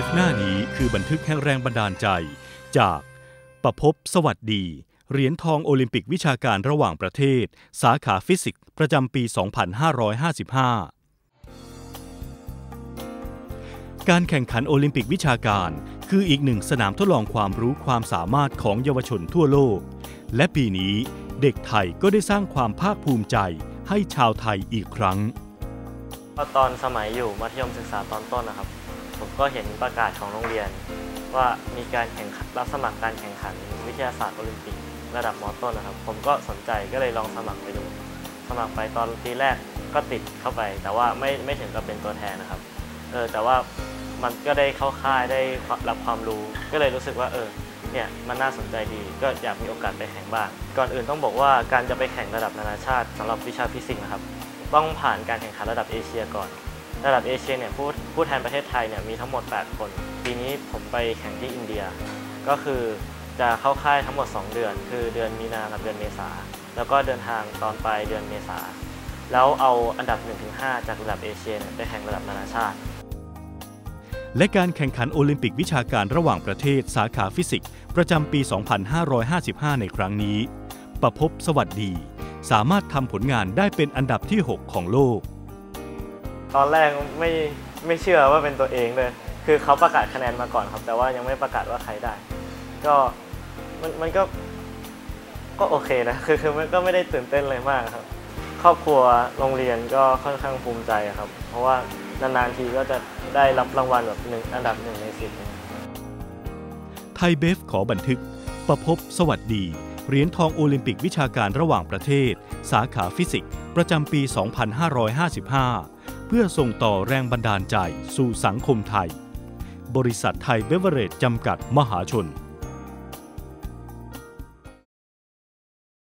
ฟหน้านี้คือบันทึกแห่งแรงบันดาลใจ จากประพบสวัสดี เหรียญทองโอลิมปิกวิชาการระหว่างประเทศ สาขาฟิสิกส์ประจำปี 2555 การแข่งขันโอลิมปิกวิชาการ คืออีกหนึ่งสนามทดลองความรู้ความสามารถของเยาวชนทั่วโลก และปีนี้เด็กไทยก็ได้สร้างความภาคภูมิใจให้ชาวไทยอีกครั้งตอนสมัยอยู่มัธยมศึกษาตอนต้นนะครับ ผมก็เห็นประกาศของโรงเรียน ว่ามีการแข่งขันรับสมัครการแข่งขันวิทยาศาสตร์โอลิมปิกระดับมอต้นนะครับ ผมก็สนใจก็เลยลองสมัครไปดู สมัครไปตอนปีแรกก็ติดเข้าไป แต่ว่าไม่ไม่ถึงกับเป็นตัวแทนนะครับเออแต่ว่ามันก็ได้เข้าค่ายได้รับความรู้ก็เลยรู้สึกว่าเออเนี่ยมันน่าสนใจดีก็อยากมีโอกาสไปแข่งบ้าง ก่อนอื่นต้องบอกว่าการจะไปแข่งระดับนานาชาติสำหรับวิชาฟิสิกส์นะครับ ต้องผ่านการแข่งขันระดับเอเชียก่อน ระดับเอเชียเนี่ยผู้ผู้แทนประเทศไทยเนี่ยมีทั้งหมด 8 คน ปีนี้ผมไปแข่งที่อินเดีย ก็คือจะเข้าค่ายทั้งหมด 2 เดือน คือเดือนมีนากับเดือนเมษา แล้วก็เดินทางตอนปลายเดือนเมษา แล้วเอาอันดับ 1-5 จากระดับเอเชียไปแข่งระดับนานาชาติ และการแข่งขันโอลิมปิกวิชาการระหว่างประเทศสาขาฟิสิกส์ประจำปี 2555 ในครั้งนี้ ประพบสวัสดี สามารถทำผลงานได้เป็นอันดับที่ 6 ของโลก ตอนแรกไม่ไม่เชื่อว่าเป็นตัวเองเลย คือเขาประกาศคะแนนมาก่อนครับ แต่ว่ายังไม่ประกาศว่าใครได้ ก็มันมันก็ก็โอเคนะ คือคือมันก็ไม่ได้ตื่นเต้นเลยมากครับ ครอบครัวโรงเรียนก็ค่อนข้างภูมิใจครับ เพราะว่านานๆทีก็จะได้รับรางวัลแบบหนึ่งอันดับหนึ่งในสิบไทยเบฟขอบันทึก ประพบสวัสดี เหรียญทองโอลิมปิกวิชาการระหว่างประเทศ สาขาฟิสิกส์ ประจำปี 2555 พื่อส่งต่อแรงบันดาลใจสู่สังคมไทย บริษัทไทยเบเวอเรจจำกัดมหาชน